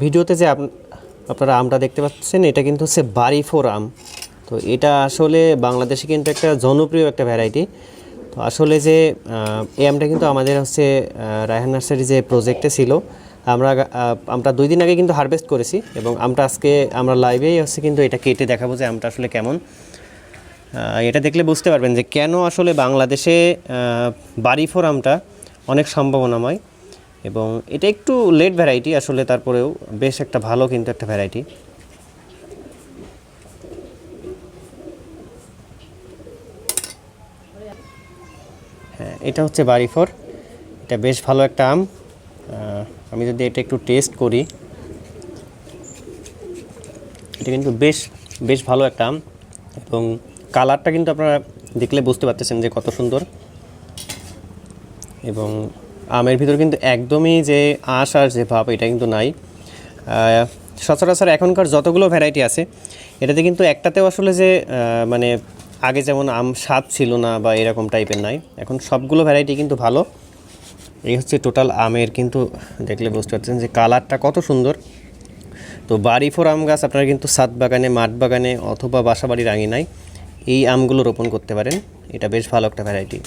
ভিডিওতে যে আপ- আপনারা আমটা দেখতে পাচ্ছেন, এটা কিন্তু হচ্ছে বাড়ি ফোর আম। তো এটা আসলে বাংলাদেশে কিন্তু একটা জনপ্রিয় একটা ভ্যারাইটি তো আসলে যে এই আমটা কিন্তু আমাদের হচ্ছে রায়হান নার্সারি যে প্রজেক্টে ছিল, আমরা আমরা দুই দিন আগে কিন্তু হারভেস্ট করেছি এবং আমটা আজকে, আমরা লাইভেই হচ্ছে কিন্তু এটা কেটে দেখাবো যে আমটা আসলে কেমন। এটা দেখলে বুঝতে পারবেন যে কেন আসলে বাংলাদেশে বাড়ি ফোর আমটা অনেক সম্ভাবনাময়। এবং এটা একটু লেট ভ্যারাইটি আসলে তারপরেও বেশ একটা ভালো কিন্তু একটা ভ্যারাইটি হ্যাঁ এটা হচ্ছে বাড়ি এটা বেশ ভালো একটা আম। আমি যদি এটা একটু টেস্ট করি, এটা কিন্তু বেশ বেশ ভালো একটা আম। এবং কালারটা কিন্তু আপনারা দেখলে বুঝতে পারতেছেন যে কত সুন্দর। এবং আমের ভিতর কিন্তু একদমই যে আঁশ আর যে ভাব, এটা কিন্তু নাই। সচরাচর এখনকার যতগুলো ভ্যারাইটি আছে, এটাতে কিন্তু একটাতেও আসলে যে মানে আগে যেমন আম স্বাদ ছিল না বা এরকম টাইপের নাই, এখন সবগুলো ভ্যারাইটি কিন্তু ভালো। এই হচ্ছে টোটাল আমের কিন্তু দেখলে বুঝতে পারছেন যে কালারটা কত সুন্দর। তো বাড়ি ফোর আম গাছ আপনারা কিন্তু সাত বাগানে, মাঠ বাগানে অথবা বাসা বাড়ির আঙিনায় এই আমগুলো রোপণ করতে পারেন। এটা বেশ ভালো একটা ভ্যারাইটি